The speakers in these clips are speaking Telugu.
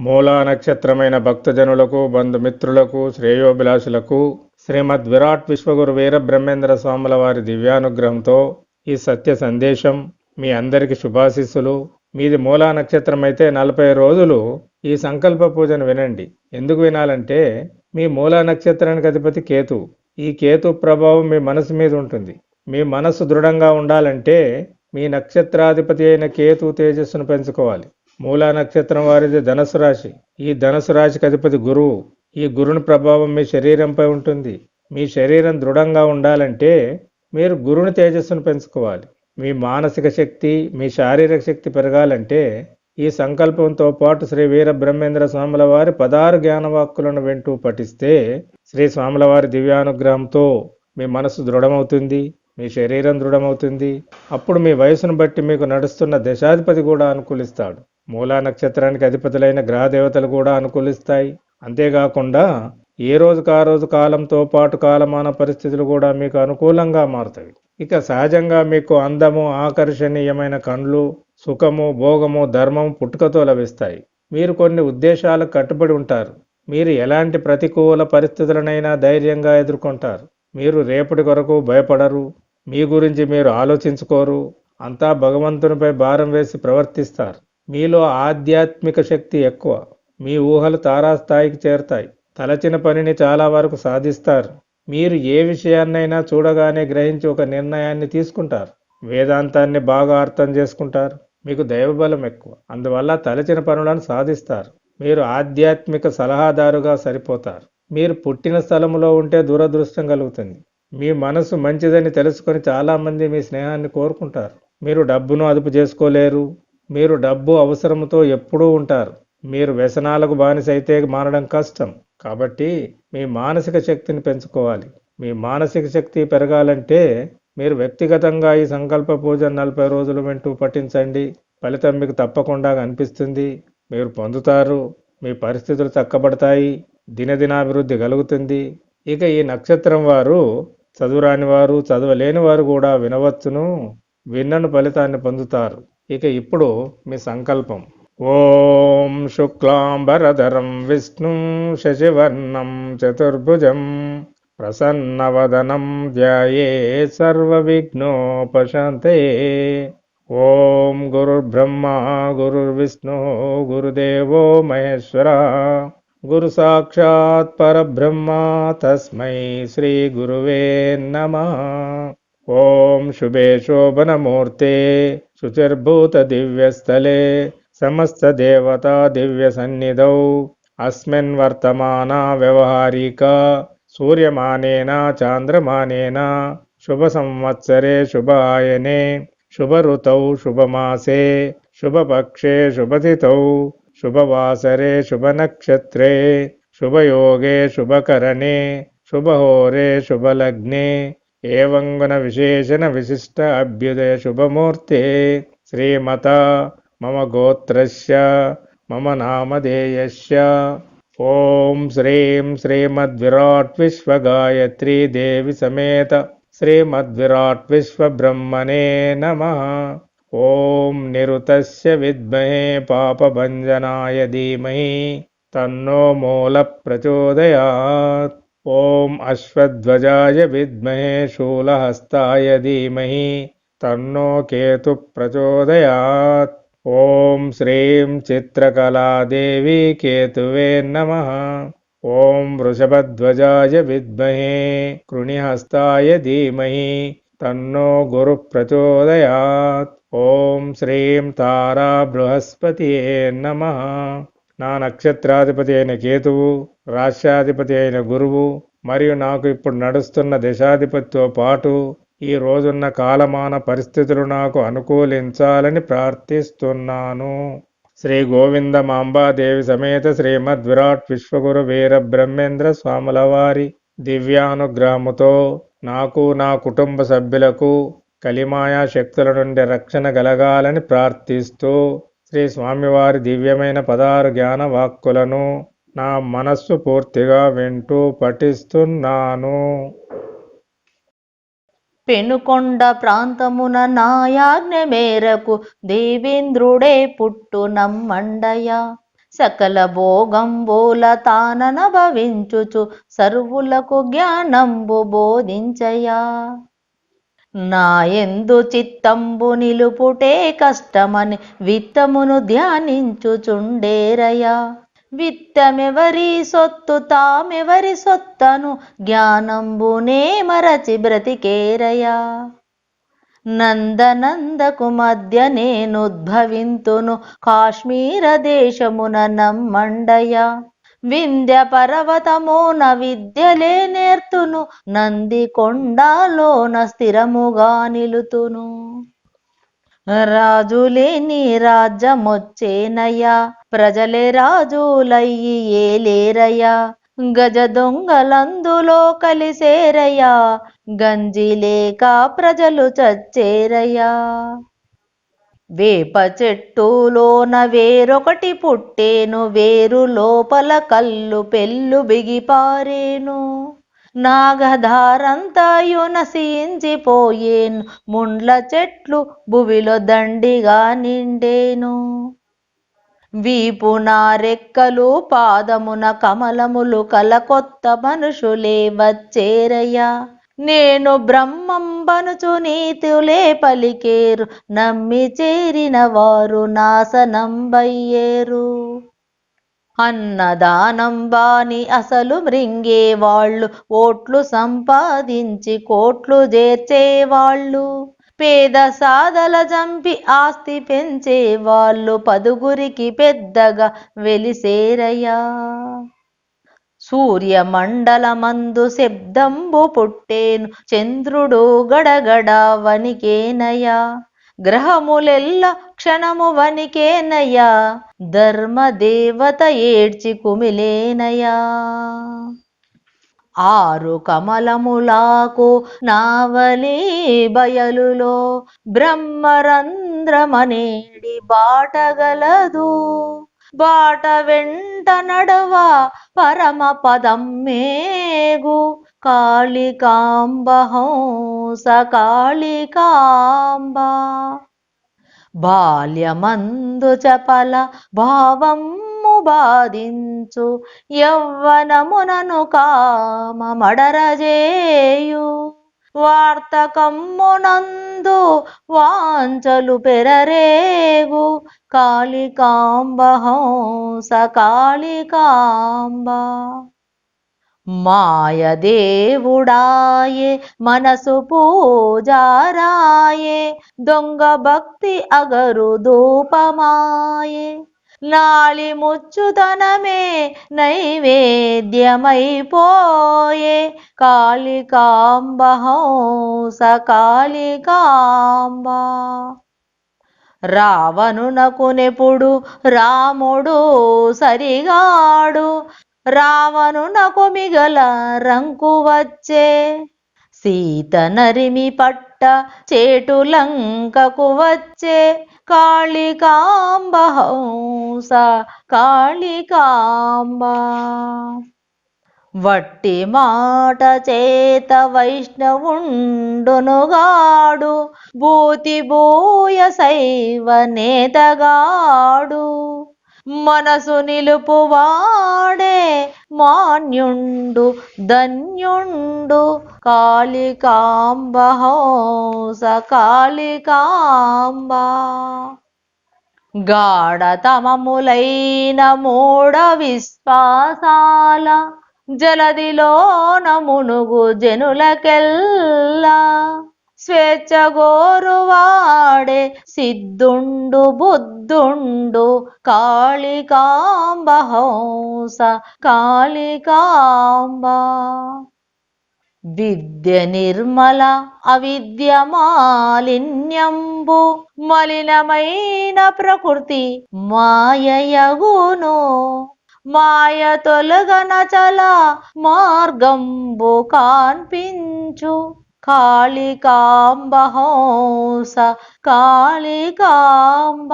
మూలా నక్షత్రమైన భక్తజనులకు బంధుమిత్రులకు శ్రేయోభిలాషులకు శ్రీమద్ విరాట్ విశ్వగురు వీరబ్రహ్మేంద్ర స్వాముల వారి దివ్యానుగ్రహంతో ఈ సత్య సందేశం మీ అందరికి శుభాశీస్సులు. మీది మూలా నక్షత్రం అయితే నలభై రోజులు ఈ సంకల్ప పూజను వినండి. ఎందుకు వినాలంటే మీ మూలా నక్షత్రానికి అధిపతి కేతు. ఈ కేతు ప్రభావం మీ మనసు మీద ఉంటుంది. మీ మనసు దృఢంగా ఉండాలంటే మీ నక్షత్రాధిపతి అయిన కేతు తేజస్సును పెంచుకోవాలి. మూలా నక్షత్రం వారిది ధనుసు రాశి. ఈ ధనుసు రాశికి అధిపతి గురువు. ఈ గురుని ప్రభావం మీ శరీరంపై ఉంటుంది. మీ శరీరం దృఢంగా ఉండాలంటే మీరు గురుని తేజస్సును పెంచుకోవాలి. మీ మానసిక శక్తి మీ శారీరక శక్తి పెరగాలంటే ఈ సంకల్పంతో పాటు శ్రీ వీర బ్రహ్మేంద్ర స్వాముల వారి పదారు జ్ఞానవాక్కులను వింటూ పఠిస్తే శ్రీ స్వాముల వారి దివ్యానుగ్రహంతో మీ మనసు దృఢమవుతుంది మీ శరీరం దృఢమవుతుంది. అప్పుడు మీ వయసును బట్టి మీకు నడుస్తున్న దశాధిపతి కూడా అనుకూలిస్తాడు. మూలా నక్షత్రానికి అధిపతులైన గ్రహ దేవతలు కూడా అనుకూలిస్తాయి. అంతేకాకుండా ఏ రోజుకు ఆ రోజు కాలంతో పాటు కాలమాన పరిస్థితులు కూడా మీకు అనుకూలంగా మారుతాయి. ఇక సహజంగా మీకు అందము ఆకర్షణీయమైన కండ్లు సుఖము భోగము ధర్మము పుట్టుకతో లభిస్తాయి. మీరు కొన్ని ఉద్దేశాలకు కట్టుబడి ఉంటారు. మీరు ఎలాంటి ప్రతికూల పరిస్థితులనైనా ధైర్యంగా ఎదుర్కొంటారు. మీరు రేపటి కొరకు భయపడరు. మీ గురించి మీరు ఆలోచించుకోరు. అంతా భగవంతునిపై భారం వేసి ప్రవర్తిస్తారు. మీలో ఆధ్యాత్మిక శక్తి ఎక్కువ. మీ ఊహలు తారాస్థాయికి చేరుతాయి. తలచిన పనిని చాలా వరకు సాధిస్తారు. మీరు ఏ విషయాన్నైనా చూడగానే గ్రహించి ఒక నిర్ణయాన్ని తీసుకుంటారు. వేదాంతాన్ని బాగా అర్థం చేసుకుంటారు. మీకు దైవబలం ఎక్కువ. అందువల్ల తలచిన పనులను సాధిస్తారు. మీరు ఆధ్యాత్మిక సలహాదారుగా సరిపోతారు. మీరు పుట్టిన స్థలంలో ఉంటే దురదృష్టం కలుగుతుంది. మీ మనసు మంచిదని తెలుసుకొని చాలామంది మీ స్నేహాన్ని కోరుకుంటారు. మీరు డబ్బును అదుపు చేసుకోలేరు. మీరు డబ్బు అవసరంతో ఎప్పుడూ ఉంటారు. మీరు వ్యసనాలకు బానిసైతే మారడం కష్టం. కాబట్టి మీ మానసిక శక్తిని పెంచుకోవాలి. మీ మానసిక శక్తి పెరగాలంటే మీరు వ్యక్తిగతంగా ఈ సంకల్ప పూజ నలభై రోజులు వింటూ పఠించండి. ఫలితం మీకు తప్పకుండా కనిపిస్తుంది. మీరు పొందుతారు. మీ పరిస్థితులు చక్కబడతాయి. దినదినాభివృద్ధి కలుగుతుంది. ఇక ఈ నక్షత్రం వారు చదువురాని వారు చదవలేని వారు కూడా వినవచ్చును. విన్నను ఫలితాన్ని పొందుతారు. ఇక ఇప్పుడు మీ సంకల్పం. ఓం శుక్లాంబరధరం విష్ణు శశివర్ణం చతుర్భుజం ప్రసన్నవదనం ధ్యాయే సర్వవిఘ్నోపశాంతే. ఓం గురుర్బ్రహ్మ గురుర్విష్ణు గురుదేవో మహేశ్వర గురు సాక్షాత్ పరబ్రహ్మ తస్మై శ్రీ గురువే నమ. ओम शुभे शोभनमूर्ते दिव्य समस्तदेवतादिव्यसन्निधौ अस्मिन् वर्तमाना व्यवहारिका, सूर्यमानेन तिथौ शुभ वासरे शुभ शुभमासे, शुभपक्षे योगे शुभवासरे शुभनक्षत्रे, शुभयोगे होरे शुभ शुभलग्ने एवङ्गुणविशेषणविशिष्ट अभ्युदयशुभमूर्ते श्रीमता मम गोत्रस्य मम नामधेयस्य। ॐ श्रीं श्रीमद्विराट् विश्वगायत्री देवि समेत श्रीमद्विराट् विश्वब्रह्मणे नमः। ॐ निरुतस्य विद्महे पापभञ्जनाय धीमहि तन्नो मूलप्रचोदयात्। ॐ अश्वध्वजाय विद्महे शूलहस्ताय धीमहि तन्नो केतुप्रचोदयात् ॐ श्रीं चित्रकलादेवीकेतुवे नमः। ॐ वृषभध्वजाय विद्महे कृणिहस्ताय धीमहि तन्नो गुरुप्रचोदयात् ॐ श्रीं तारा ताराबृहस्पतये नमः। నా నక్షత్రాధిపతి అయిన కేతువు రాష్ట్రాధిపతి అయిన గురువు మరియు నాకు ఇప్పుడు నడుస్తున్న దశాధిపతితో పాటు ఈ రోజున్న కాలమాన పరిస్థితులు నాకు అనుకూలించాలని ప్రార్థిస్తున్నాను. శ్రీ గోవింద మాంబాదేవి సమేత శ్రీమద్ విరాట్ విశ్వగురు వీర బ్రహ్మేంద్ర స్వాముల వారి దివ్యానుగ్రహముతో నాకు నా కుటుంబ సభ్యులకు కలిమాయా శక్తుల నుండి రక్షణ కలగాలని ప్రార్థిస్తూ శ్రీ స్వామివారి దివ్యమైన పదారు జ్ఞాన వాక్కులను నా మనస్సు పూర్తిగా వింటూ పఠిస్తున్నాను. పెనుకొండ ప్రాంతమున నాయాజ్ఞ మేరకు దేవేంద్రుడే పుట్టు నమ్మండయ సకల భోగంబోల తానన భవించుచు సర్వులకు జ్ఞానంబు బోధించయా నా ఎందు చిత్తంబు నిలుపుటే కష్టమని విత్తమును ధ్యానించుచుండేరయ్యా. విత్తమెవరి సొత్తు తామెవరి సొత్తను జ్ఞానంబునే మరచి బ్రతికేరయ్యా. నందనందకు మధ్య నేనుద్భవింతును కాశ్మీర దేశమున నమ్మండయ వింధ్య పర్వతమోన విద్యలే నేర్తును నంది కొండలోన స్థిరముగా నిలుతును. రాజులేని రాజ్యమొచ్చేనయ్యా ప్రజలే రాజులయ్యి ఏలేరయ్యా గజ దొంగలందులో కలిసేరయ్యా గంజి లేక ప్రజలు చచ్చేరయ్యా. వేప చెట్టులోన వేరొకటి పుట్టేను వేరు లోపల కల్లు పెళ్ళు బిగిపారేను. నాగధారంతాయు నశించిపోయేను ముండ్ల చెట్లు భువిలో దండిగా నిండేను. వీపున రెక్కలు పాదమున కమలములు కల కొత్త మనుషులే వచ్చేరయ్యా. నేను బ్రహ్మంబనుచు నీతులే పలికేరు నమ్మి చేరిన వారు నాశనంబయ్యేరు. అన్నదానం బాని అసలు మృంగేవాళ్ళు ఓట్లు సంపాదించి కోట్లు చేర్చేవాళ్ళు. పేద సాదల జంపి ఆస్తి పెంచే వాళ్ళు పదుగురికి పెద్దగా వెలిసేరయ్యా. సూర్యమండలమందు శబ్దంబు పుట్టేను. చంద్రుడు గడగడ వనికేనయా గ్రహములెల్ల క్షణము వనికేనయ్యా ధర్మదేవత ఏడ్చి కుమిలేనయ్యా ఆరు కమలములాకు నావలి బయలులో బ్రహ్మరంధ్రమనేడి బాటగలదు. బాట వెంట నడవ పరమ పదం మేగు. కాళికాంబ హంస కాళికాంబ బాల్యమందు చపల భావము బాధించు యవ్వనమునను కామ మడరజేయు వార్తకమ్మునందు వాంచలు పెరరేగు కాళికాంబ హంస కాళికాంబ. మాయదేవుడాయే మనసు పూజారాయే దొంగ భక్తి అగరు ధూపమాయే. నాళి ముచ్చుతనమే నైవేద్యమైపోయే కాళికాంబ. హంస కాళికాంబ రావణునకునెప్పుడు రాముడు సరిగాడు. రావణునకు మిగల రంకు వచ్చే సీత నరిమి పట్ట చేటు లంకకు వచ్చే కాళికాంబ హంస కాళికాంబ. వట్టి మాట చేత వైష్ణవుండునుగాడు భూతి భూయ శైవ నేతగాడు. మనసు నిలుపువాడే మాన్యుండు ధన్యుండు. కాళికాంబ హోస కాళికాంబ. గాఢతమములైన మూఢ విశ్వాసాల జలదిలోన మునుగు జనులకెల్లా. స్వేచ్ఛగోరువాడే సిద్ధుండు బుద్ధుండు కాళికాంబ హంస కాళికాంబ. విద్య నిర్మల అవిద్య మాలిన్యంబు మలినమైన ప్రకృతి మాయయగును. మాయ తొలగన చల మార్గంబు కాన్పించు. కాళికాంబ హంస కాళికాంబ.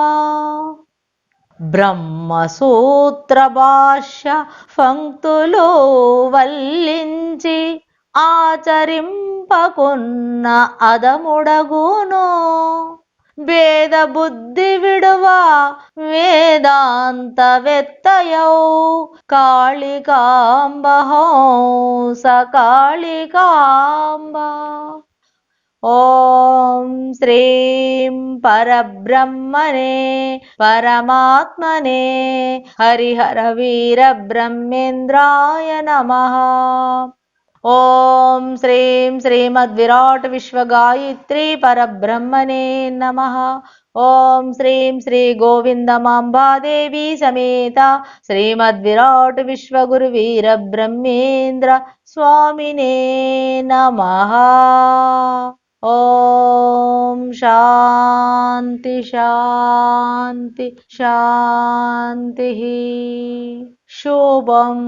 బ్రహ్మసూత్ర భాష్య పంక్తులు వల్లించి ఆచరింపకున్న అదముడగును. वेदबुद्धिबिडुवा वेदान्तवेत्तयौ कालिकाम्बः सकालिकाम्ब श्रीं परब्रह्मणे परमात्मने हरिहर वीरब्रह्मेन्द्राय नमः ॐ श्रीं श्रीमद्विराट् विश्वगायत्री परब्रह्मणे नमः। ॐ श्रीं श्रीगोविन्दमाम्बादेवी समेता श्रीमद्विराट् विश्वगुरुवीरब्रह्मेन्द्र स्वामिने नमः। ॐ शान्ति शान्ति शान्तिः। शुभम्।